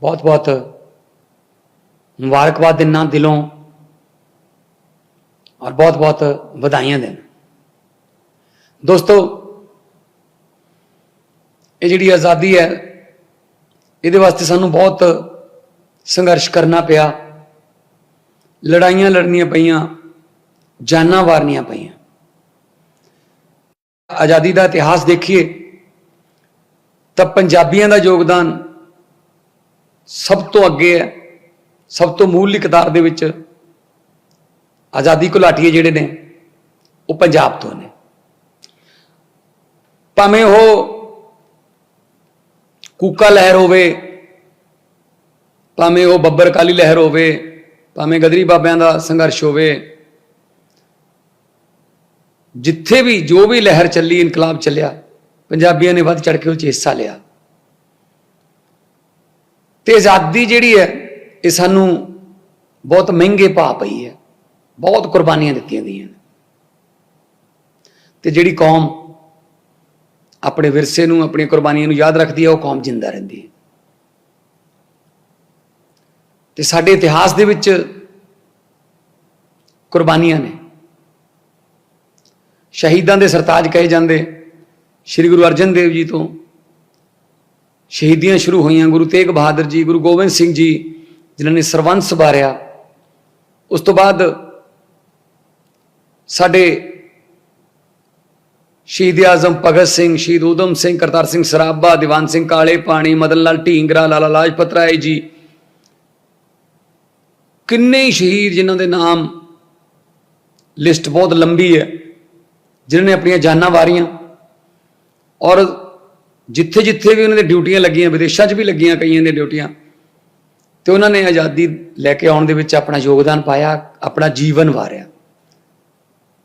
ਬਹੁਤ ਬਹੁਤ ਮੁਬਾਰਕਬਾਦ ਦਿੰਨਾ ਦਿਲੋਂ ਔਰ ਬਹੁਤ ਬਹੁਤ ਵਧਾਈਆਂ ਦੇਣ। ਦੋਸਤੋ, ਇਹ ਜਿਹੜੀ ਆਜ਼ਾਦੀ ਹੈ, ਇਹਦੇ ਵਾਸਤੇ ਸਾਨੂੰ ਬਹੁਤ ਸੰਘਰਸ਼ ਕਰਨਾ ਪਿਆ। ਲੜਾਈਆਂ ਲੜਨੀਆਂ ਪਈਆਂ, ਜਾਨਾਂ ਵਾਰਨੀਆਂ ਪਈਆਂ। ਆਜ਼ਾਦੀ ਦਾ ਇਤਿਹਾਸ ਦੇਖੀਏ, ਤਾਂ ਪੰਜਾਬੀਆਂ ਦਾ ਯੋਗਦਾਨ ਸਭ ਤੋਂ ਅੱਗੇ ਹੈ, ਸਭ ਤੋਂ ਮੂਲ ਕਤਾਰ ਦੇ ਵਿੱਚ ਆਜ਼ਾਦੀ ਘੁਲਾਟੀਏ ਜਿਹੜੇ ਨੇ, ਉਹ ਪੰਜਾਬ ਤੋਂ ਨੇ। ਭਾਵੇਂ ਉਹ ਕੂਕਾ ਲਹਿਰ ਹੋਵੇ, ਭਾਵੇਂ ਉਹ ਬੱਬਰ ਕਾਲੀ ਲਹਿਰ ਹੋਵੇ, ਭਾਵੇਂ ਗਦਰੀ ਬਾਬਿਆਂ ਦਾ ਸੰਘਰਸ਼ ਹੋਵੇ, ਜਿੱਥੇ ਵੀ ਜੋ ਵੀ ਲਹਿਰ ਚੱਲੀ, ਇਨਕਲਾਬ ਚੱਲਿਆ, ਪੰਜਾਬੀਆਂ ਨੇ ਵੱਧ ਚੜ ਕੇ ਉਹ 'ਚ ਹਿੱਸਾ ਲਿਆ। ਤੇ ਆਜ਼ਾਦੀ ਜਿਹੜੀ ਹੈ, ਇਹ ਸਾਨੂੰ ਬਹੁਤ ਮਹਿੰਗੇ ਭਾਅ ਪਈ ਹੈ। ਬਹੁਤ ਕੁਰਬਾਨੀਆਂ ਦਿੱਤੀਆਂ ਗਈਆਂ ਨੇ। ਤੇ ਜਿਹੜੀ ਕੌਮ ਆਪਣੇ ਵਿਰਸੇ ਨੂੰ, ਆਪਣੀਆਂ ਕੁਰਬਾਨੀਆਂ ਨੂੰ ਯਾਦ ਰੱਖਦੀ ਹੈ, ਉਹ ਕੌਮ ਜਿੰਦਾ ਰਹਿੰਦੀ ਹੈ। ਤੇ ਸਾਡੇ ਇਤਿਹਾਸ ਦੇ ਵਿੱਚ ਕੁਰਬਾਨੀਆਂ ਨੇ। ਸ਼ਹੀਦਾਂ ਦੇ ਸਰਤਾਜ ਕਹੇ ਜਾਂਦੇ, ਸ੍ਰੀ ਗੁਰੂ ਅਰਜਨ ਦੇਵ ਜੀ ਤੋਂ ਸ਼ਹੀਦੀਆਂ ਸ਼ੁਰੂ ਹੋਈਆਂ ਗੁਰੂ ਤੇਗ ਬਹਾਦਰ ਜੀ, ਗੁਰੂ ਗੋਬਿੰਦ ਸਿੰਘ ਜੀ, ਜਿਨ੍ਹਾਂ ਨੇ ਸਰਵੰਸ ਬਾਰਿਆ ਉਸ ਤੋਂ ਬਾਅਦ ਸਾਡੇ ਸ਼ਹੀਦ ਆਜ਼ਮ ਭਗਤ ਸਿੰਘ, ਸ਼ਹੀਦ ਊਧਮ ਸਿੰਘ, ਕਰਤਾਰ ਸਿੰਘ ਸਰਾਭਾ, ਦੀਵਾਨ ਸਿੰਘ ਕਾਲੇ ਪਾਣੀ ਮਦਨ ਲਾਲ ਢੀਂਗਰਾ ਲਾਲਾ ਲਾਜਪਤ ਰਾਏ ਜੀ, ਕਿੰਨੇ ਹੀ ਸ਼ਹੀਦ ਜਿਨ੍ਹਾਂ ਦੇ ਨਾਮ ਲਿਸਟ ਬਹੁਤ ਲੰਬੀ ਹੈ, ਜਿਨ੍ਹਾਂ ਨੇ ਆਪਣੀਆਂ ਜਾਨਾਂ ਵਾਰੀਆਂ। ਔਰ ਜਿੱਥੇ ਜਿੱਥੇ ਵੀ ਉਹਨਾਂ ਦੀ ਡਿਊਟੀਆਂ ਲੱਗੀਆਂ, ਵਿਦੇਸ਼ਾਂ 'ਚ ਵੀ ਲੱਗੀਆਂ ਕਈਆਂ ਦੀਆਂ ਡਿਊਟੀਆਂ, ਤੇ ਉਹਨਾਂ ਨੇ ਆਜ਼ਾਦੀ ਲੈ ਕੇ ਆਉਣ ਦੇ ਵਿੱਚ ਆਪਣਾ ਯੋਗਦਾਨ ਪਾਇਆ, ਆਪਣਾ ਜੀਵਨ ਵਾਰਿਆ।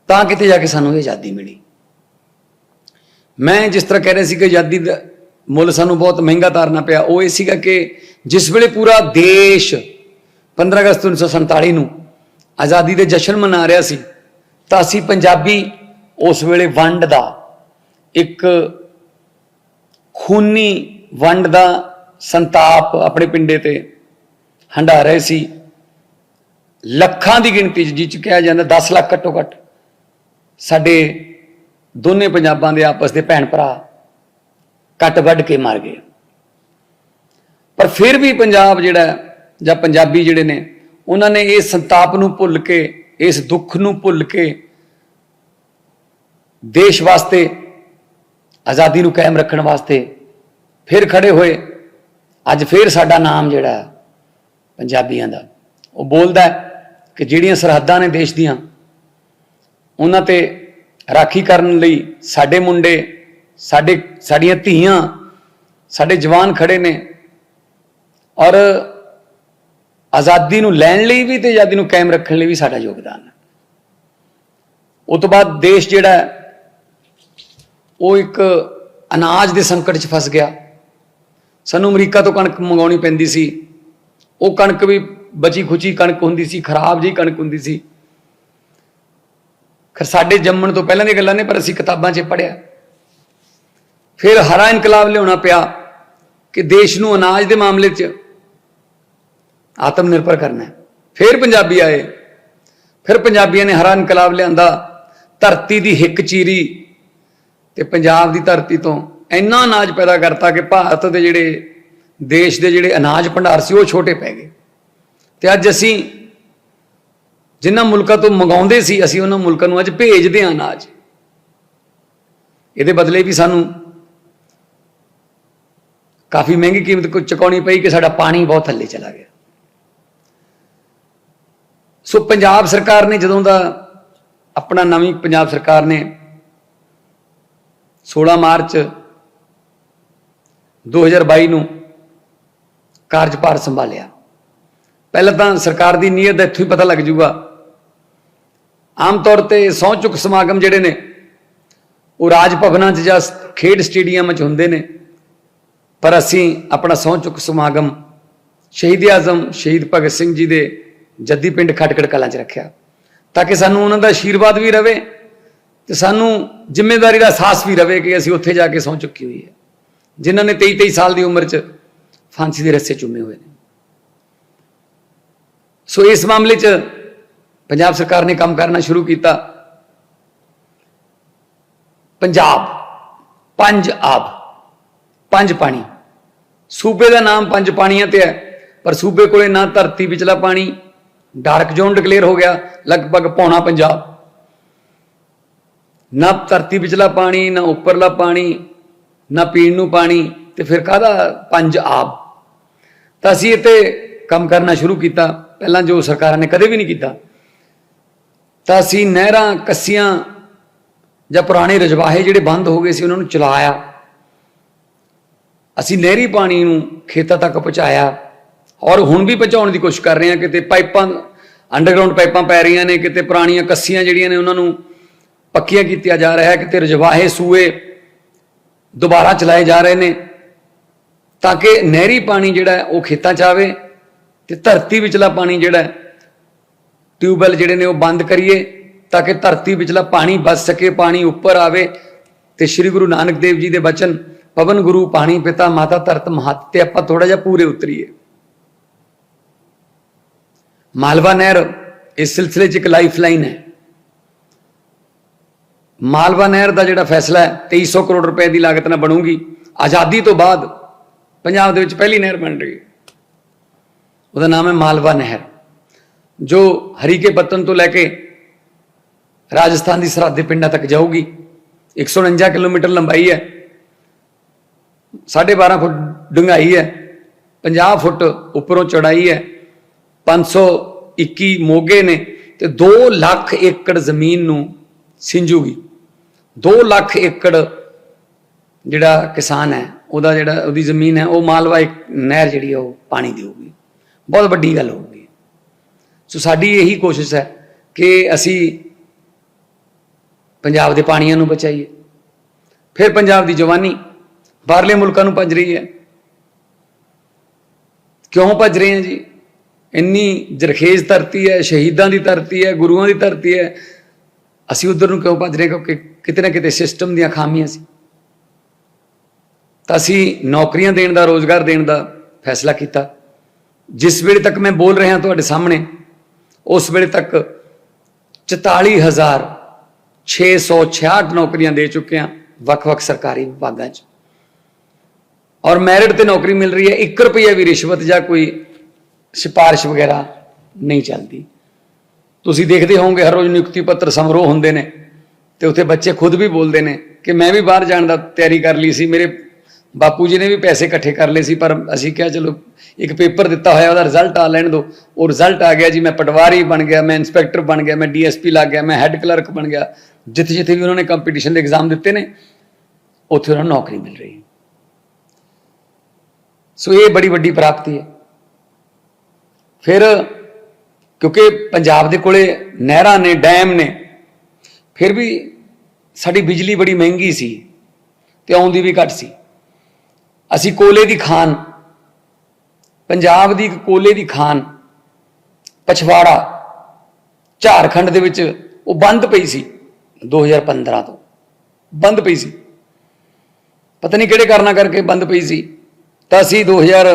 ਤਾਂ ਕਿਤੇ ਜਾ ਕੇ ਸਾਨੂੰ ਇਹ ਆਜ਼ਾਦੀ ਮਿਲੀ। ਮੈਂ ਜਿਸ ਤਰ੍ਹਾਂ ਕਹਿ ਰਿਹਾ ਸੀ ਕਿ ਆਜ਼ਾਦੀ ਦਾ ਮੁੱਲ ਸਾਨੂੰ ਬਹੁਤ ਮਹਿੰਗਾ ਤਾਰਨਾ ਪਿਆ, ਉਹ ਇਹ ਸੀਗਾ ਕਿ ਜਿਸ ਵੇਲੇ ਪੂਰਾ ਦੇਸ਼ 15 ਅਗਸਤ 1947 ਨੂੰ ਆਜ਼ਾਦੀ ਦੇ ਜਸ਼ਨ ਮਨਾ ਰਿਹਾ ਸੀ, ਤਾਂ ਅਸੀਂ ਪੰਜਾਬੀ ਉਸ ਵੇਲੇ ਵੰਡ ਦਾ ਇੱਕ ਖੂਨੀ ਵੰਡ ਦਾ ਸੰਤਾਪ ਆਪਣੇ ਪਿੰਡੇ ਤੇ ਹੰਡਾ ਰਹੇ ਸੀ। ਲੱਖਾਂ ਦੀ ਗਿਣਤੀ 'ਚ, ਜਿਹ 'ਚ ਕਿਹਾ ਜਾਂਦਾ 10 ਲੱਖ ਘੱਟੋ ਘੱਟ ਸਾਡੇ ਦੋਨੇ ਪੰਜਾਬਾਂ ਦੇ ਆਪਸ ਦੇ ਭੈਣ ਭਰਾ ਕੱਟ ਵੱਢ ਕੇ ਮਾਰ ਗਏ। ਪਰ ਫਿਰ ਵੀ ਪੰਜਾਬ ਜਿਹੜਾ ਜਾਂ ਪੰਜਾਬੀ ਜਿਹੜੇ ਨੇ, ਉਹਨਾਂ ਨੇ ਇਸ ਸੰਤਾਪ ਨੂੰ ਭੁੱਲ ਕੇ, ਇਸ ਦੁੱਖ ਨੂੰ ਭੁੱਲ ਕੇ ਦੇਸ਼ ਵਾਸਤੇ ਆਜ਼ਾਦੀ ਨੂੰ ਕਾਇਮ ਰੱਖਣ ਵਾਸਤੇ ਫਿਰ ਖੜੇ ਹੋਏ। ਅੱਜ ਫਿਰ ਸਾਡਾ ਨਾਮ ਜਿਹੜਾ ਪੰਜਾਬੀਆਂ ਦਾ, ਉਹ ਬੋਲਦਾ ਕਿ ਜਿਹੜੀਆਂ ਸਰਹੱਦਾਂ ਨੇ ਦੇਸ਼ ਦੀਆਂ, ਉਹਨਾਂ ਤੇ ਰਾਖੀ ਕਰਨ ਲਈ ਸਾਡੇ ਮੁੰਡੇ, ਸਾਡੇ, ਸਾਡੀਆਂ ਧੀਆਂ, ਸਾਡੇ ਜਵਾਨ ਖੜੇ ਨੇ। ਔਰ ਆਜ਼ਾਦੀ ਨੂੰ ਲੈਣ ਲਈ ਵੀ ਤੇ ਆਜ਼ਾਦੀ ਨੂੰ ਕਾਇਮ ਰੱਖਣ ਲਈ ਵੀ ਸਾਡਾ ਯੋਗਦਾਨ ਹੈ। ਉਸ ਤੋਂ ਬਾਅਦ ਦੇਸ਼ ਜਿਹੜਾ ਉਹ ਇੱਕ ਅਨਾਜ ਦੇ ਸੰਕਟ 'ਚ ਫਸ ਗਿਆ। ਸਾਨੂੰ ਅਮਰੀਕਾ ਤੋਂ ਕਣਕ ਮੰਗਾਉਣੀ ਪੈਂਦੀ ਸੀ। ਉਹ ਕਣਕ ਵੀ ਬਚੀ ਖੁਚੀ ਕਣਕ ਹੁੰਦੀ ਸੀ, ਖਰਾਬ ਜਿਹੀ ਕਣਕ ਹੁੰਦੀ ਸੀ। ਖਰ, ਸਾਡੇ ਜੰਮਣ ਤੋਂ ਪਹਿਲਾਂ ਦੀਆਂ ਗੱਲਾਂ ਨੇ, ਪਰ ਅਸੀਂ ਕਿਤਾਬਾਂ 'ਚ ਪੜਿਆ ਫਿਰ ਹਰਾ ਇਨਕਲਾਬ ਲਿਆਉਣਾ ਪਿਆ ਕਿ ਦੇਸ਼ ਨੂੰ ਅਨਾਜ ਦੇ ਮਾਮਲੇ 'ਚ ਆਤਮ ਨਿਰਭਰ ਕਰਨਾ ਹੈ। ਫਿਰ ਪੰਜਾਬੀ ਆਏ। ਫਿਰ ਪੰਜਾਬੀਆਂ ਨੇ ਹਰਾ ਇਨਕਲਾਬ ਲਿਆਂਦਾ। ਧਰਤੀ ਦੀ ਹਿੱਕ ਚੀਰੀ ਤੇ ਪੰਜਾਬ ਦੀ ਧਰਤੀ ਤੋਂ ਇੰਨਾ ਅਨਾਜ ਪੈਦਾ ਕਰਤਾ ਕਿ ਭਾਰਤ ਦੇ ਜਿਹੜੇ ਦੇਸ਼ ਦੇ ਜਿਹੜੇ ਅਨਾਜ ਭੰਡਾਰ ਸੀ, ਉਹ ਛੋਟੇ ਪੈ ਗਏ। ਤੇ ਅੱਜ ਅਸੀਂ ਜਿਨ੍ਹਾਂ ਮੁਲਕਾਂ ਤੋਂ ਮੰਗਾਉਂਦੇ ਸੀ, ਅਸੀਂ ਉਹਨਾਂ ਮੁਲਕਾਂ ਨੂੰ ਅੱਜ ਭੇਜਦੇ ਹਾਂ ਅਨਾਜ। ਇਹਦੇ ਬਦਲੇ ਵੀ ਸਾਨੂੰ ਕਾਫੀ ਮਹਿੰਗੀ ਕੀਮਤ ਕੋ ਚੁਕਾਉਣੀ ਪਈ ਕਿ ਸਾਡਾ ਪਾਣੀ ਬਹੁਤ ਥੱਲੇ ਚਲਾ ਗਿਆ। ਸੋ ਪੰਜਾਬ ਸਰਕਾਰ ਨੇ ਜਦੋਂ ਦਾ ਆਪਣਾ ਨਵੀਂ ਪੰਜਾਬ ਸਰਕਾਰ ਨੇ 16 ਮਾਰਚ 2022 ਨੂੰ ਕਾਰਜਭਾਰ ਸੰਭਾਲਿਆ। ਪਹਿਲਾਂ ਤਾਂ ਸਰਕਾਰ ਦੀ ਨੀਅਤ ਦਾ ਇੱਥੋਂ ਹੀ ਪਤਾ ਲੱਗ ਜੂਗਾ। ਆਮ ਤੌਰ ਤੇ ਸਹੁੰ ਚੁੱਕ ਸਮਾਗਮ ਜਿਹੜੇ ਨੇ, ਉਹ ਰਾਜ ਭਵਨਾਂ 'ਚ ਜਾਂ ਖੇਡ ਸਟੇਡੀਅਮ 'ਚ ਹੁੰਦੇ ਨੇ। ਪਰ ਅਸੀਂ ਆਪਣਾ ਸਹੁੰ ਚੁੱਕ ਸਮਾਗਮ ਸ਼ਹੀਦ ਆਜ਼ਮ, ਸ਼ਹੀਦ ਭਗਤ ਸਿੰਘ ਜੀ ਦੇ ਜੱਦੀ ਪਿੰਡ ਖਟਕੜ ਕਲਾਂ 'ਚ ਰੱਖਿਆ। ਤਾਂ ਕਿ ਸਾਨੂੰ ਉਹਨਾਂ ਦਾ ਆਸ਼ੀਰਵਾਦ ਵੀ ਰਵੇ ਤੇ ਸਾਨੂੰ ਜ਼ਿੰਮੇਵਾਰੀ ਦਾ ਅਹਿਸਾਸ ਵੀ ਰਵੇ ਕਿ ਅਸੀਂ ਉੱਥੇ ਜਾ ਕੇ ਸਹੁੰ ਚੁੱਕੀ ਹੋਈ ਹੈ। ਜਿਨ੍ਹਾਂ ਨੇ 23 23 ਸਾਲ ਦੀ ਉਮਰ 'ਚ ਫਾਂਸੀ ਦੇ ਰੱਸੇ ਚੁੰਮੇ ਹੋਏ ਨੇ। ਸੋ ਇਸ ਮਾਮਲੇ 'ਚ ਪੰਜਾਬ ਸਰਕਾਰ ਨੇ ਕੰਮ ਕਰਨਾ ਸ਼ੁਰੂ ਕੀਤਾ। ਪੰਜਾਬ, ਪੰਜ ਆਬ, ਪੰਜ ਪਾਣੀ। ਸੂਬੇ ਦਾ ਨਾਮ ਪੰਜ ਪਾਣੀਆਂ ਤੇ ਹੈ, ਪਰ ਸੂਬੇ ਕੋਲੇ ਨਾ ਧਰਤੀ ਵਿਚਲਾ ਪਾਣੀ, ਡਾਰਕ ਜ਼ੋਨ ਡਿਕਲੇਅਰ ਹੋ ਗਿਆ, ਲਗਭਗ ਪੌਣਾ ਪੰਜਾਬ। ਨਾ ਧਰਤੀ ਵਿਚਲਾ ਪਾਣੀ, ਨਾ ਉੱਪਰਲਾ ਪਾਣੀ, ਨਾ ਪੀਣ ਨੂੰ ਪਾਣੀ, ਤੇ ਫਿਰ ਕਾਹਦਾ ਪੰਜ ਆਪ? ਤਾਂ ਅਸੀਂ ਇੱਥੇ ਕੰਮ ਕਰਨਾ ਸ਼ੁਰੂ ਕੀਤਾ। ਪਹਿਲਾਂ ਜੋ ਸਰਕਾਰਾਂ ਨੇ ਕਦੇ ਵੀ ਨਹੀਂ ਕੀਤਾ। ਤਾਂ ਅਸੀਂ ਨਹਿਰਾਂ, ਕੱਸੀਆਂ ਜਾਂ ਪੁਰਾਣੇ ਰਜਵਾਹੇ ਜਿਹੜੇ ਬੰਦ ਹੋ ਗਏ ਸੀ, ਉਹਨਾਂ ਨੂੰ ਚਲਾਇਆ। ਅਸੀਂ ਨਹਿਰੀ ਪਾਣੀ ਨੂੰ ਖੇਤਾਂ ਤੱਕ ਪਹੁੰਚਾਇਆ। ਔਰ ਹੁਣ ਵੀ ਪਹੁੰਚਾਉਣ ਦੀ ਕੋਸ਼ਿਸ਼ ਕਰ ਰਹੇ ਹਾਂ। ਕਿਤੇ ਪਾਈਪਾਂ ਅੰਡਰਗਰਾਉਂਡ ਪਾਈਪਾਂ ਪੈ ਰਹੀਆਂ ਨੇ, ਕਿਤੇ ਪੁਰਾਣੀਆਂ ਕੱਸੀਆਂ ਜਿਹੜੀਆਂ ਨੇ, ਉਹਨਾਂ ਨੂੰ ਪੱਕੀਆਂ ਕੀਤੀਆਂ ਜਾ ਰਿਹਾ ਹੈ ਕਿਤੇ ਰਜਵਾਹੇ ਸੂਏ ਦੁਬਾਰਾ ਚਲਾਏ ਜਾ ਰਹੇ ਨੇ, ਤਾਂ ਕਿ ਨਹਿਰੀ ਪਾਣੀ ਜਿਹੜਾ ਉਹ ਖੇਤਾਂ 'ਚ ਆਵੇ ਤੇ ਧਰਤੀ ਵਿਚਲਾ ਪਾਣੀ ਜਿਹੜਾ ਹੈ, ਟਿਊਬਵੈਲ ਜਿਹੜੇ ਨੇ ਉਹ ਬੰਦ ਕਰੀਏ ਤਾਂ ਕਿ ਧਰਤੀ ਵਿਚਲਾ ਪਾਣੀ ਬਚ ਸਕੇ, ਪਾਣੀ ਉੱਪਰ ਆਵੇ ਤੇ ਸ੍ਰੀ ਗੁਰੂ ਨਾਨਕ ਦੇਵ ਜੀ ਦੇ ਬਚਨ, ਪਵਨ ਗੁਰੂ, ਪਾਣੀ ਪਿਤਾ, ਮਾਤਾ ਧਰਤ, ਮਹਤ ਤੇ ਆਪਾਂ ਥੋੜਾ ਜਿਹਾ ਪੂਰੇ ਉਤਰੀਏ। ਮਾਲਵਾ ਨਹਿਰ ਇਸ ਸਿਲਸਿਲੇ 'ਚ ਇੱਕ ਲਾਈਫ ਲਾਈਨ ਹੈ। ਮਾਲਵਾ ਨਹਿਰ ਦਾ ਜਿਹੜਾ ਫੈਸਲਾ ਹੈ 2300 ਕਰੋੜ ਰੁਪਏ ਦੀ ਲਾਗਤ ਨਾਲ ਬਣੂਗੀ। ਆਜ਼ਾਦੀ ਤੋਂ ਬਾਅਦ ਪੰਜਾਬ ਦੇ ਵਿੱਚ ਪਹਿਲੀ ਨਹਿਰ ਬਣ ਰਹੀ ਹੈ। ਉਹਦਾ ਨਾਮ ਹੈ ਮਾਲਵਾ ਨਹਿਰ, ਜੋ ਹਰੀਕੇ ਪੱਤਨ ਤੋਂ ਲੈ ਕੇ ਰਾਜਸਥਾਨ ਦੀ ਸਰਹੱਦ ਦੇ ਪਿੰਡਾਂ ਤੱਕ ਜਾਊਗੀ। 149 ਕਿਲੋਮੀਟਰ ਲੰਬਾਈ ਹੈ। 12.5 ਫੁੱਟ ਡੂੰਘਾਈ ਹੈ। 50 ਫੁੱਟ ਉੱਪਰੋਂ ਚੌੜਾਈ ਹੈ। 521 ਮੋਗੇ ਨੇ ਤੇ 2 ਲੱਖ ਏਕੜ ਜ਼ਮੀਨ ਨੂੰ ਸਿੰਜੂਗੀ। 2 ਲੱਖ ਏਕੜ ਜਿਹੜਾ ਕਿਸਾਨ ਹੈ, ਉਹਦਾ ਜਿਹੜਾ, ਉਹਦੀ ਜ਼ਮੀਨ ਹੈ, ਉਹ ਮਾਲਵਾ ਇੱਕ ਨਹਿਰ ਜਿਹੜੀ ਹੈ ਉਹ ਪਾਣੀ ਦੇਊਗੀ ਬਹੁਤ ਵੱਡੀ ਗੱਲ ਹੋਊਗੀ। ਸੋ ਸਾਡੀ ਇਹੀ ਕੋਸ਼ਿਸ਼ ਹੈ ਕਿ ਅਸੀਂ ਪੰਜਾਬ ਦੇ ਪਾਣੀਆਂ ਨੂੰ ਬਚਾਈਏ। ਫਿਰ ਪੰਜਾਬ ਦੀ ਜਵਾਨੀ, ਬਾਹਰਲੇ ਮੁਲਕਾਂ ਨੂੰ ਭੱਜ ਰਹੀ ਹੈ। ਕਿਉਂ ਭੱਜ ਰਹੇ ਹਾਂ ਜੀ? ਇੰਨੀ ਜਰਖੇਜ਼ ਧਰਤੀ ਹੈ, ਸ਼ਹੀਦਾਂ ਦੀ ਧਰਤੀ ਹੈ, ਗੁਰੂਆਂ ਦੀ ਧਰਤੀ ਹੈ। ਅਸੀਂ ਉਧਰ ਨੂੰ ਕਿਉਂ ਭੱਜ ਰਹੇ ਕਿਉਂਕਿ ਕਿਤੇ ਨਾ ਕਿਤੇ ਸਿਸਟਮ ਦੀਆਂ ਖਾਮੀਆਂ ਸੀ। ਤਾਂ ਅਸੀਂ ਨੌਕਰੀਆਂ ਦੇਣ ਦਾ, ਰੋਜ਼ਗਾਰ ਦੇਣ ਦਾ ਫੈਸਲਾ ਕੀਤਾ। ਜਿਸ ਵੇਲੇ ਤੱਕ ਮੈਂ ਬੋਲ ਰਿਹਾ ਤੁਹਾਡੇ ਸਾਹਮਣੇ, ਉਸ ਵੇਲੇ ਤੱਕ 44666 ਨੌਕਰੀਆਂ ਦੇ ਚੁੱਕੇ ਹਾਂ ਵੱਖ-ਵੱਖ ਸਰਕਾਰੀ ਵਿਭਾਗਾਂ 'ਚ। ਔਰ ਮੈਰਿਟ ਤੇ ਨੌਕਰੀ ਮਿਲ ਰਹੀ ਹੈ 1 ਰੁਪਿਆ ਵੀ ਰਿਸ਼ਵਤ ਜਾਂ ਕੋਈ ਸਿਫਾਰਿਸ਼ ਵਗੈਰਾ ਨਹੀਂ ਚੱਲਦੀ। ਤੁਸੀਂ ਦੇਖਦੇ ਹੋਵੋਗੇ, ਹਰ ਰੋਜ਼ ਨਿਯੁਕਤੀ ਪੱਤਰ ਸਮਾਰੋਹ ਹੁੰਦੇ ਨੇ। ਤੇ ਉੱਥੇ ਬੱਚੇ ਖੁਦ ਵੀ ਬੋਲਦੇ ਨੇ ਕਿ ਮੈਂ ਵੀ ਬਾਹਰ ਜਾਣ ਦਾ ਤਿਆਰੀ ਕਰ ਲਈ ਸੀ, ਮੇਰੇ ਬਾਪੂ ਜੀ ਨੇ ਵੀ ਪੈਸੇ ਇਕੱਠੇ ਕਰ ਲਏ ਸੀ, ਪਰ ਅਸੀਂ ਕਿਹਾ ਚਲੋ ਇੱਕ ਪੇਪਰ ਦਿੱਤਾ ਹੋਇਆ, ਉਹਦਾ ਰਿਜ਼ਲਟ ਆ ਲੈਣ ਦਿਓ ਉਹ ਰਿਜ਼ਲਟ ਆ ਗਿਆ ਜੀ, ਮੈਂ ਪਟਵਾਰੀ ਬਣ ਗਿਆ, ਮੈਂ ਇਨਸਪੈਕਟਰ ਬਣ ਗਿਆ, ਮੈਂ ਡੀਐਸਪੀ ਲੱਗ ਗਿਆ, ਮੈਂ ਹੈੱਡ ਕਲਰਕ ਬਣ ਗਿਆ। ਜਿੱਥੇ ਜਿੱਥੇ ਵੀ ਉਹਨਾਂ ਨੇ ਕੰਪੀਟੀਸ਼ਨ ਦੇ ਐਗਜ਼ਾਮ ਦਿੱਤੇ ਨੇ, ਉੱਥੇ ਉਹਨਾਂ ਨੂੰ ਨੌਕਰੀ ਮਿਲ ਰਹੀ ਸੋ ਇਹ ਬੜੀ ਵੱਡੀ ਪ੍ਰਾਪਤੀ ਹੈ। ਫਿਰ ਕਿਉਂਕਿ ਪੰਜਾਬ ਦੇ ਕੋਲੇ ਨਹਿਰਾਂ ਨੇ, ਡੈਮ ਨੇ ਫਿਰ ਵੀ ਸਾਡੀ ਬਿਜਲੀ ਬੜੀ ਮਹਿੰਗੀ ਸੀ ਤੇ ਆਉਂਦੀ ਵੀ ਘੱਟ ਸੀ। ਅਸੀਂ ਕੋਲੇ ਦੀ ਖਾਨ, ਪੰਜਾਬ ਦੀ ਇੱਕ ਕੋਲੇ ਦੀ ਖਾਨ, ਪਛਵਾੜਾ, ਝਾਰਖੰਡ ਦੇ ਵਿੱਚ ਉਹ ਬੰਦ ਪਈ ਸੀ 2015 ਤੋਂ। ਬੰਦ ਪਈ ਸੀ। ਪਤਾ ਨਹੀਂ ਕਿਹੜੇ ਕਾਰਨਾਂ ਕਰਕੇ ਬੰਦ ਪਈ ਸੀ। ਤਾਂ ਅਸੀਂ 2000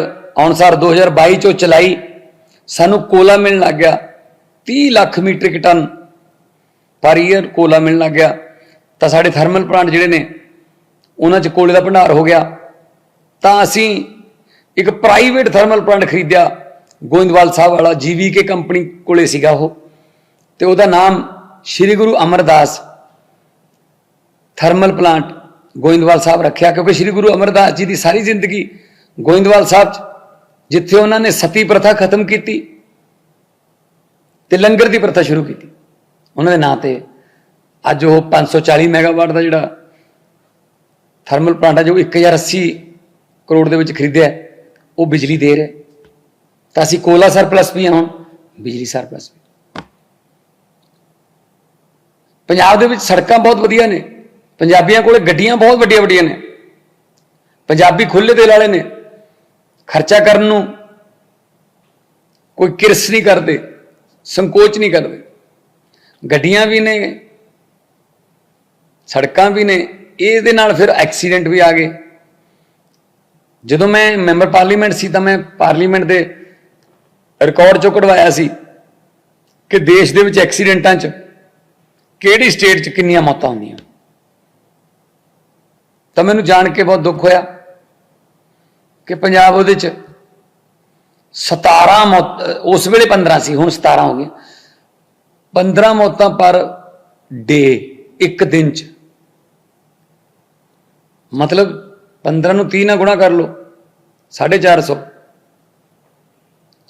ਅਨੁਸਾਰ 2022 ਚੋਂ ਚਲਾਈ, ਸਾਨੂੰ ਕੋਲਾ ਮਿਲਣ ਲੱਗ ਗਿਆ। 30 lakh metric ton per year ਕੋਲਾ ਮਿਲਣ ਲੱਗ ਗਿਆ। ਤਾਂ ਸਾਡੇ ਥਰਮਲ ਪਲਾਂਟ ਜਿਹੜੇ ਨੇ, ਉਹਨਾਂ 'ਚ ਕੋਲੇ ਦਾ ਭੰਡਾਰ ਹੋ ਗਿਆ। ਤਾਂ ਅਸੀਂ ਇੱਕ ਪ੍ਰਾਈਵੇਟ ਥਰਮਲ ਪਲਾਂਟ ਖਰੀਦਿਆ, ਗੋਇੰਦਵਾਲ ਸਾਹਿਬ ਵਾਲਾ, ਜੀਵੀਕੇ ਕੰਪਨੀ ਕੋਲੇ ਸੀਗਾ ਉਹ। ਤੇ ਉਹਦਾ ਨਾਮ ਸ੍ਰੀ ਗੁਰੂ ਅਮਰਦਾਸ ਥਰਮਲ ਪਲਾਂਟ ਗੋਇੰਦਵਾਲ ਸਾਹਿਬ ਰੱਖਿਆ, ਕਿਉਂਕਿ ਸ੍ਰੀ ਗੁਰੂ ਅਮਰਦਾਸ ਜੀ ਦੀ ਸਾਰੀ ਜ਼ਿੰਦਗੀ ਗੋਇੰਦਵਾਲ ਸਾਹਿਬ 'ਚ, ਜਿੱਥੇ ਉਹਨਾਂ ਨੇ ਸਤੀ ਪ੍ਰਥਾ ਖਤਮ ਕੀਤੀ ਤੇ ਲੰਗਰ ਦੀ ਪ੍ਰਥਾ ਸ਼ੁਰੂ ਕੀਤੀ। ਉਹਨਾਂ ਦੇ ਨਾਂ ਤੇ। ਅੱਜ ਉਹ 540 ਮੈਗਾਵਾਟ ਦਾ ਜਿਹੜਾ ਥਰਮਲ ਪਲਾਂਟ ਹੈ ਜੋ 1080 ਕਰੋੜ ਦੇ ਵਿੱਚ ਖਰੀਦਿਆ ਉਹ ਬਿਜਲੀ ਦੇ ਰਿਹਾ ਤਾਂ ਅਸੀਂ ਕੋਲਾ ਸਰਪਲਸ ਵੀ ਹਾਂ ਹੁਣ ਬਿਜਲੀ ਸਰਪਲਸ ਵੀ। ਪੰਜਾਬ ਦੇ ਵਿੱਚ ਸੜਕਾਂ ਬਹੁਤ ਵਧੀਆ ਨੇ। ਪੰਜਾਬੀਆਂ ਕੋਲੇ ਗੱਡੀਆਂ ਬਹੁਤ ਵੱਡੀਆਂ ਵੱਡੀਆਂ ਨੇ। ਪੰਜਾਬੀ ਖੁੱਲੇ ਦਿਲ ਵਾਲੇ ਨੇ। ਖਰਚਾ ਕਰਨ ਨੂੰ ਕੋਈ ਕਿਰਸ ਨਹੀਂ ਕਰਦੇ, ਸੰਕੋਚ ਨਹੀਂ ਕਰਦੇ। ਗੱਡੀਆਂ ਵੀ ਨੇ, ਸੜਕਾਂ ਵੀ ਨੇ, ਇਹਦੇ ਨਾਲ ਫਿਰ ਐਕਸੀਡੈਂਟ ਵੀ ਆ ਗਏ। ਜਦੋਂ ਮੈਂ ਮੈਂਬਰ ਪਾਰਲੀਮੈਂਟ ਸੀ ਤਾਂ ਮੈਂ ਪਾਰਲੀਮੈਂਟ ਦੇ ਰਿਕਾਰਡ ਚੋਂ ਕਢਵਾਇਆ ਸੀ ਕਿ ਦੇਸ਼ ਦੇ ਵਿੱਚ ਐਕਸੀਡੈਂਟਾਂ 'ਚ ਕਿਹੜੀ ਸਟੇਟ 'ਚ ਕਿੰਨੀਆਂ ਮੌਤਾਂ ਹੁੰਦੀਆਂ। ਤਾਂ ਮੈਨੂੰ ਜਾਣ ਕੇ ਬਹੁਤ ਦੁੱਖ ਹੋਇਆ ਕਿ ਪੰਜਾਬ ਉਹਦੇ 'ਚ 17 ਮੌਤ ਉਸ ਵੇਲੇ 15 ਸੀ, ਹੁਣ 17 ਹੋ ਗਏ 15 ਮੌਤਾਂ ਪਰ ਡੇ, ਇੱਕ ਦਿਨ 'ਚ। ਮਤਲਬ 15 ਨੂੰ 30 ਨਾਲ ਗੁਣਾ ਕਰ ਲਓ 450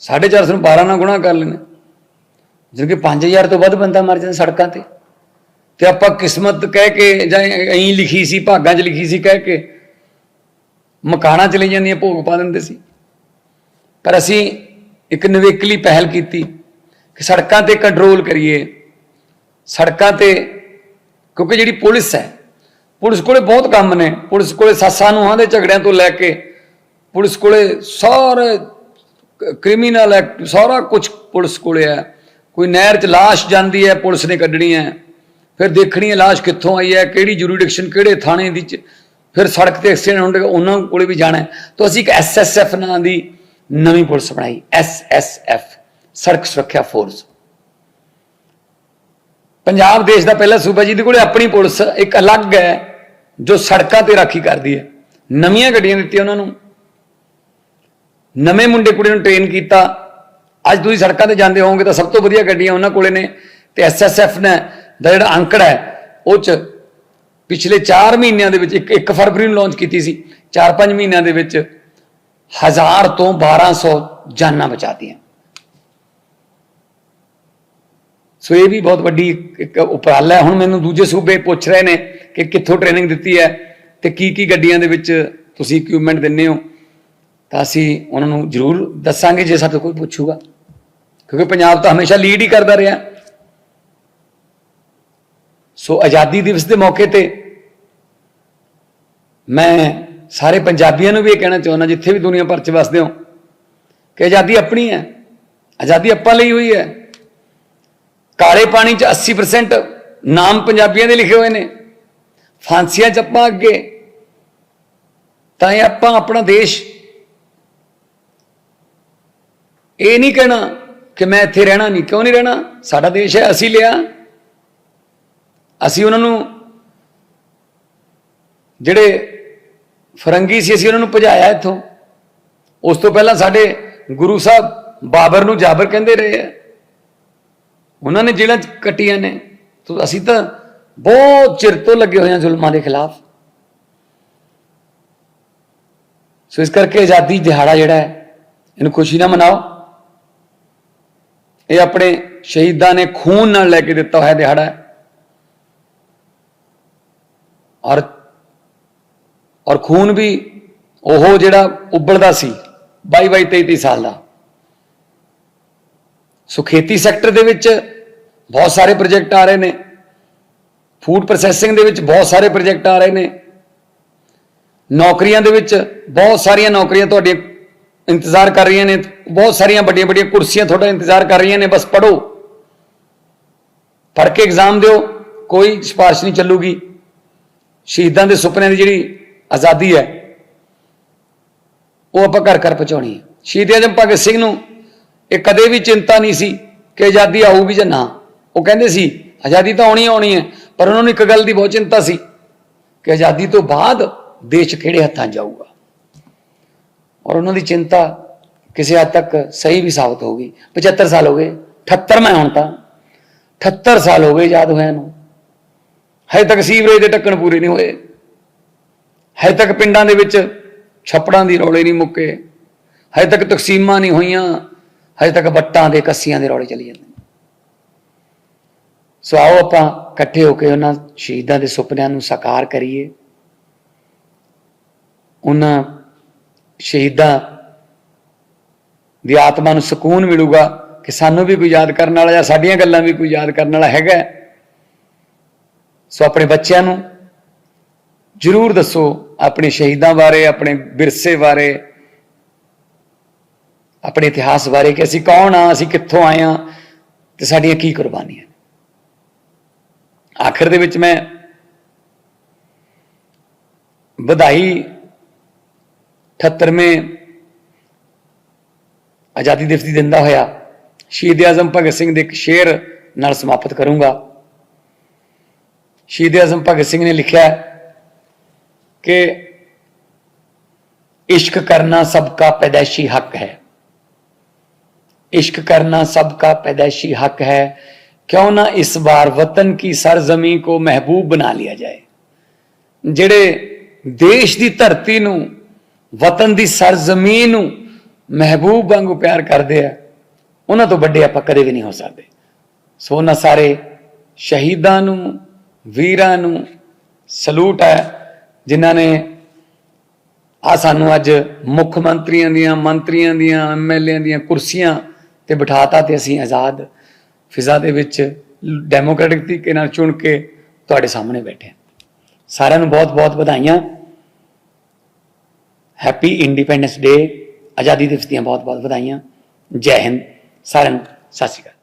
450 ਨੂੰ 12 ਨਾਲ ਗੁਣਾ ਕਰ ਲੈਣਾ ਜਿਵੇਂ ਕਿ 5000 ਤੋਂ ਵੱਧ ਬੰਦਾ ਮਰ ਜਾਂਦਾ ਸੜਕਾਂ ਤੇ। ਤੇ ਆਪਾਂ ਕਿਸਮਤ ਕਹਿ ਕੇ ਜਾਂ ਐਂ ਲਿਖੀ ਸੀ, ਭਾਗਾਂ 'ਚ ਲਿਖੀ ਸੀ ਕਹਿ ਕੇ, ਮਕਾਨਾਂ 'ਚ ਲਈ ਜਾਂਦੀਆਂ, ਭੋਗ ਪਾ ਦਿੰਦੇ ਸੀ। ਪਰ ਅਸੀਂ ਇੱਕ ਨਿਵੇਕਲੀ ਪਹਿਲ ਕੀਤੀ। ਸੜਕਾਂ ਤੇ ਕੰਟਰੋਲ ਕਰੀਏ। ਸੜਕਾਂ ਤੇ, ਕਿਉਂਕਿ ਜਿਹੜੀ ਪੁਲਿਸ ਹੈ, ਪੁਲਿਸ ਕੋਲੇ ਬਹੁਤ ਕੰਮ ਨੇ। ਪੁਲਿਸ ਕੋਲੇ ਸੱਸਾਂ ਨੂੰਹਾਂ ਦੇ ਝਗੜਿਆਂ ਤੋਂ ਲੈ ਕੇ, ਪੁਲਿਸ ਕੋਲੇ ਸਾਰੇ ਕ੍ਰਿਮੀਨਲ ਐਕਟ ਸਾਰਾ ਕੁਝ ਪੁਲਿਸ ਕੋਲੇ ਹੈ। ਕੋਈ ਨਹਿਰ 'ਚ ਲਾਸ਼ ਜਾਂਦੀ ਹੈ, ਪੁਲਿਸ ਨੇ ਕੱਢਣੀ ਹੈ। ਫਿਰ ਦੇਖਣੀ ਹੈ ਲਾਸ਼ ਕਿੱਥੋਂ ਆਈ ਹੈ, ਕਿਹੜੀ ਜੁਰੀਡਿਕਸ਼ਨ ਕਿਹੜੇ ਥਾਣੇ ਦੀ ਚ। ਫਿਰ ਸੜਕ ਤੇ ਐਕਸੀਡੈਂਟ ਹੁੰਦੇ ਉਹਨਾਂ ਕੋਲੇ ਵੀ ਜਾਣਾ ਤਾਂ ਅਸੀਂ ਇੱਕ ਐਸਐਸਐਫ ਨਾਂ ਦੀ ਨਵੀਂ ਪੁਲਿਸ ਬਣਾਈ ਐਸਐਸਐਫ ਸੜਕ ਸੁਰੱਖਿਆ ਫੋਰਸ ਪੰਜਾਬ ਦੇਸ਼ ਦਾ ਪਹਿਲਾ ਸੂਬਾ ਜਿਹਦੇ ਕੋਲੇ ਆਪਣੀ ਪੁਲਿਸ ਇੱਕ ਅਲੱਗ ਹੈ, ਜੋ ਸੜਕਾਂ ਤੇ ਰਾਖੀ ਕਰਦੀ ਹੈ। ਨਵੀਆਂ ਗੱਡੀਆਂ ਦਿੱਤੀਆਂ ਉਹਨਾਂ ਨੂੰ। ਨਵੇਂ ਮੁੰਡੇ ਕੁੜੇ ਨੂੰ ਟ੍ਰੇਨ ਕੀਤਾ। ਅੱਜ ਤੁਸੀਂ ਸੜਕਾਂ ਤੇ ਜਾਂਦੇ ਹੋਵੋਗੇ ਤਾਂ ਸਭ ਤੋਂ ਵਧੀਆ ਗੱਡੀਆਂ ਉਹਨਾਂ ਕੋਲੇ ਨੇ। ਤੇ ਐਸਐਸਐਫ ਨੇ ਦਾ ਜਿਹੜਾ ਅੰਕੜਾ ਹੈ, ਉਹ ਚ ਪਿਛਲੇ 4 ਮਹੀਨਿਆਂ ਦੇ ਵਿੱਚ ਇੱਕ 1 ਫਰਵਰੀ ਨੂੰ ਲਾਂਚ ਕੀਤੀ ਸੀ। 4-5 ਮਹੀਨਿਆਂ ਦੇ ਵਿੱਚ ਹਜ਼ਾਰ ਤੋਂ 1200 ਜਾਨਾਂ ਬਚਾਤੀਆਂ ਸੋ ਇਹ ਵੀ ਬਹੁਤ ਵੱਡੀ ਇੱਕ- ਉਪਰਾਲਾ ਹੈ। ਹੁਣ ਮੈਨੂੰ ਦੂਜੇ ਸੂਬੇ ਪੁੱਛ ਰਹੇ ਨੇ ਕਿ ਕਿੱਥੋਂ ਟ੍ਰੇਨਿੰਗ ਦਿੱਤੀ ਹੈ ਤੇ ਕੀ ਕੀ ਗੱਡੀਆਂ ਦੇ ਵਿੱਚ ਤੁਸੀਂ ਇਕਵਿਪਮੈਂਟ ਦਿੰਦੇ ਹੋ। ਤਾਂ ਅਸੀਂ ਉਹਨਾਂ ਨੂੰ ਜ਼ਰੂਰ ਦੱਸਾਂਗੇ ਜੇ ਸਾਡੇ ਕੋਈ ਪੁੱਛੂਗਾ। ਕਿਉਂਕਿ ਪੰਜਾਬ ਤਾਂ ਹਮੇਸ਼ਾ ਲੀਡ ਹੀ ਕਰਦਾ ਰਿਹਾ। ਸੋ ਆਜ਼ਾਦੀ ਦਿਵਸ ਦੇ ਮੌਕੇ ਤੇ ਮੈਂ ਸਾਰੇ ਪੰਜਾਬੀਆਂ ਨੂੰ ਵੀ ਇਹ ਕਹਿਣਾ ਚਾਹੁੰਦਾ, ਜਿੱਥੇ ਵੀ ਦੁਨੀਆ ਭਰ 'ਚ ਵਸਦੇ ਹੋ, ਕਿ ਆਜ਼ਾਦੀ ਆਪਣੀ ਹੈ। ਆਜ਼ਾਦੀ ਆਪਾਂ ਲਈ ਹੋਈ ਹੈ। ਕਾਲੇ ਪਾਣੀ 'ਚ 80% ਨਾਮ ਪੰਜਾਬੀਆਂ ਦੇ ਲਿਖੇ ਹੋਏ ਨੇ। ਫਾਂਸੀਆਂ 'ਚ ਆਪਾਂ ਅੱਗੇ। ਤਾਂ ਇਹ ਆਪਾਂ ਆਪਣਾ ਦੇਸ਼। ਇਹ ਨਹੀਂ ਕਹਿਣਾ ਕਿ ਮੈਂ ਇੱਥੇ ਰਹਿਣਾ ਨਹੀਂ। ਕਿਉਂ ਨਹੀਂ ਰਹਿਣਾ? ਸਾਡਾ ਦੇਸ਼ ਹੈ, ਅਸੀਂ ਲਿਆ। ਅਸੀਂ ਉਹਨਾਂ ਨੂੰ ਜਿਹੜੇ ਫਰੰਗੀ ਸੀ, ਅਸੀਂ ਉਹਨਾਂ ਨੂੰ ਭਜਾਇਆ ਇੱਥੋਂ। ਉਸ ਤੋਂ ਪਹਿਲਾਂ ਸਾਡੇ ਗੁਰੂ ਸਾਹਿਬ ਬਾਬਰ ਨੂੰ ਜਾਬਰ ਕਹਿੰਦੇ ਰਹੇ ਆ। ਉਹਨਾਂ ਨੇ ਜੇਲ੍ਹਾਂ 'ਚ ਕੱਟੀਆਂ ਨੇ। ਤਾਂ ਅਸੀਂ ਤਾਂ ਬਹੁਤ ਚਿਰ ਤੋਂ ਲੱਗੇ ਹੋਏ ਹਾਂ ਜ਼ੁਲਮਾਂ ਦੇ ਖਿਲਾਫ। ਸੋ ਇਸ ਕਰਕੇ ਆਜ਼ਾਦੀ ਦਿਹਾੜਾ ਜਿਹੜਾ ਹੈ, ਇਹਨੂੰ ਖੁਸ਼ੀ ਨਾਲ ਮਨਾਓ। ਇਹ ਆਪਣੇ ਸ਼ਹੀਦਾਂ ਨੇ ਖੂਨ ਨਾਲ ਲੈ ਕੇ ਦਿੱਤਾ ਹੋਇਆ ਦਿਹਾੜਾ ਹੈ। ਔਰ ਔਰ ਖੂਨ ਵੀ ਉਹ ਜਿਹੜਾ ਉਬਲਦਾ ਸੀ 22 22 23 ਸਾਲ ਦਾ। ਸੋ ਖੇਤੀ ਸੈਕਟਰ ਦੇ ਵਿੱਚ ਬਹੁਤ ਸਾਰੇ ਪ੍ਰੋਜੈਕਟ ਆ ਰਹੇ ਨੇ। ਫੂਡ ਪ੍ਰੋਸੈਸਿੰਗ ਦੇ ਵਿੱਚ ਬਹੁਤ ਸਾਰੇ ਪ੍ਰੋਜੈਕਟ ਆ ਰਹੇ ਨੇ। ਨੌਕਰੀਆਂ ਦੇ ਵਿੱਚ ਬਹੁਤ ਸਾਰੀਆਂ ਨੌਕਰੀਆਂ ਤੁਹਾਡੇ ਇੰਤਜ਼ਾਰ ਕਰ ਰਹੀਆਂ ਨੇ। ਬਹੁਤ ਸਾਰੀਆਂ ਵੱਡੀਆਂ ਵੱਡੀਆਂ ਕੁਰਸੀਆਂ ਤੁਹਾਡਾ ਇੰਤਜ਼ਾਰ ਕਰ ਰਹੀਆਂ ਨੇ। ਬਸ ਪੜੋ ਪੜ੍ਹ ਕੇ ਐਗਜ਼ਾਮ ਦਿਓ। ਕੋਈ ਸਿਫਾਰਿਸ਼ ਨਹੀਂ ਚੱਲੂਗੀ। ਸ਼ਹੀਦਾਂ ਦੇ ਸੁਪਨਿਆਂ ਦੀ ਜਿਹੜੀ ਆਜ਼ਾਦੀ ਹੈ, ਉਹ ਆਪਾਂ ਘਰ ਘਰ ਪਹੁੰਚਾਉਣੀ ਹੈ। ਸ਼ਹੀਦ ਆਜਮ ਭਗਤ ਸਿੰਘ ਨੂੰ ਇਹ ਕਦੇ ਵੀ ਚਿੰਤਾ ਨਹੀਂ ਸੀ ਕਿ ਆਜ਼ਾਦੀ ਆਊਗੀ ਜਾਂ ਨਾ। ਉਹ ਕਹਿੰਦੇ ਸੀ, ਆਜ਼ਾਦੀ ਤਾਂ ਆਉਣੀ ਆਉਣੀ ਹੈ, ਪਰ ਉਹਨਾਂ ਨੂੰ ਇੱਕ ਗੱਲ ਦੀ ਬਹੁਤ ਚਿੰਤਾ ਸੀ ਕਿ ਆਜ਼ਾਦੀ ਤੋਂ ਬਾਅਦ ਦੇਸ਼ ਕਿਹੜੇ ਹੱਥਾਂ ਜਾਊਗਾ। ਔਰ ਉਹਨਾਂ ਦੀ ਚਿੰਤਾ ਕਿਸੇ ਹੱਦ ਤੱਕ ਸਹੀ ਵੀ ਸਾਬਤ ਹੋ ਗਈ। 75 ਸਾਲ ਹੋ ਗਏ 78 ਮੈਂ ਹੁਣ ਤਾਂ 78 ਸਾਲ ਹੋ ਗਏ ਯਾਦ ਹੋਇਆ ਨੂੰ। ਹਜੇ ਤੱਕ ਸੀਵਰੇਜ ਦੇ ਢੱਕਣ ਪੂਰੇ ਨਹੀਂ ਹੋਏ। ਹਜੇ ਤੱਕ ਪਿੰਡਾਂ ਦੇ ਵਿੱਚ ਛੱਪੜਾਂ ਦੀ ਰੌਲੇ ਨਹੀਂ ਮੁੱਕੇ। ਹਜੇ ਤੱਕ ਤਕਸੀਮਾਂ ਨਹੀਂ ਹੋਈਆਂ। ਹਜੇ ਤੱਕ ਵੱਟਾਂ ਦੇ ਕੱਸੀਆਂ ਦੇ ਰੌਲੇ ਚੱਲੀ ਜਾਂਦੇ ਸੋ ਆਓ ਆਪਾਂ ਇਕੱਠੇ ਹੋ ਕੇ ਉਹਨਾਂ ਸ਼ਹੀਦਾਂ ਦੇ ਸੁਪਨਿਆਂ ਨੂੰ ਸਾਕਾਰ ਕਰੀਏ। ਉਹਨਾਂ ਸ਼ਹੀਦਾਂ ਦੀ ਆਤਮਾ ਨੂੰ ਸਕੂਨ ਮਿਲੂਗਾ ਕਿ ਸਾਨੂੰ ਵੀ ਕੋਈ ਯਾਦ ਕਰਨ ਵਾਲਾ ਜਾਂ ਸਾਡੀਆਂ ਗੱਲਾਂ ਵੀ ਕੋਈ ਯਾਦ ਕਰਨ ਵਾਲਾ ਹੈਗਾ। ਸੋ ਆਪਣੇ ਬੱਚਿਆਂ ਨੂੰ ਜਰੂਰ ਦੱਸੋ ਆਪਣੇ ਸ਼ਹੀਦਾਂ ਬਾਰੇ, ਆਪਣੇ ਵਿਰਸੇ ਬਾਰੇ ਆਪਣੇ ਇਤਿਹਾਸ ਬਾਰੇ ਕਿ ਅਸੀਂ ਕੌਣ ਆ, ਅਸੀਂ ਕਿੱਥੋਂ ਆਏ ਆ ਤੇ ਸਾਡੀਆਂ ਕੀ ਕੁਰਬਾਨੀਆਂ ਆਖਰ ਦੇ ਵਿੱਚ ਮੈਂ ਵਧਾਈ 78ਵੇਂ ਆਜ਼ਾਦੀ ਦਿਵਸ ਦੀ ਦਿੰਦਾ ਹੋਇਆ ਸ਼ਹੀਦ ਆਜ਼ਮ ਭਗਤ ਸਿੰਘ ਦੇ ਇੱਕ ਸ਼ੇਰ ਨਾਲ ਸਮਾਪਤ ਕਰੂੰਗਾ। ਸ਼ਹੀਦ ਆਜ਼ਮ ਭਗਤ ਸਿੰਘ ਨੇ ਲਿਖਿਆ ਕਿ ਇਸ਼ਕ ਕਰਨਾ ਸਭ ਦਾ ਪੈਦਾਇਸ਼ੀ ਹੱਕ ਹੈ। इश्क करना सबका पैदाइशी हक है क्यों ना इस बार वतन की सरजमी को महबूब बना लिया जाए ਜਿਹੜੇ ਦੇਸ਼ ਦੀ ਧਰਤੀ ਨੂੰ ਵਤਨ ਦੀ ਸਰਜ਼ਮੀਨ ਨੂੰ ਮਹਿਬੂਬ ਵਾਂਗੂ ਪਿਆਰ ਕਰਦੇ ਆ ਉਹਨਾਂ ਤੋਂ ਵੱਡੇ ਆਪਾਂ ਕਦੇ ਵੀ ਨਹੀਂ ਹੋ ਸਕਦੇ ਸੋ ਉਹਨਾਂ ਸਾਰੇ ਸ਼ਹੀਦਾਂ ਨੂੰ ਵੀਰਾਂ ਨੂੰ ਸਲੂਟ ਹੈ ਜਿਨ੍ਹਾਂ ਨੇ ਆ ਸਾਨੂੰ ਅੱਜ ਮੁੱਖ ਮੰਤਰੀਆਂ ਦੀਆਂ ਮੰਤਰੀਆਂ ਦੀਆਂ ਐਮਐਲਏਆਂ ਦੀਆਂ ਕੁਰਸੀਆਂ ਤੇ ਬਿਠਾਤਾ ਤੇ ਅਸੀਂ ਆਜ਼ਾਦ ਫਿਜ਼ਾ ਦੇ ਵਿੱਚ ਡੈਮੋਕ੍ਰੈਟਿਕ ਤਰੀਕੇ ਨਾਲ ਚੁਣ ਕੇ ਤੁਹਾਡੇ ਸਾਹਮਣੇ ਬੈਠੇ ਹਾਂ। ਸਾਰਿਆਂ ਨੂੰ ਬਹੁਤ-ਬਹੁਤ ਵਧਾਈਆਂ। ਹੈਪੀ ਇੰਡੀਪੈਂਡੈਂਸ ਡੇ ਆਜ਼ਾਦੀ ਦਿਵਸ ਦੀਆਂ ਬਹੁਤ-ਬਹੁਤ ਵਧਾਈਆਂ। ਜੈ ਹਿੰਦ। ਸਾਰਿਆਂ ਨੂੰ ਸਤਿ ਸ਼੍ਰੀ ਅਕਾਲ।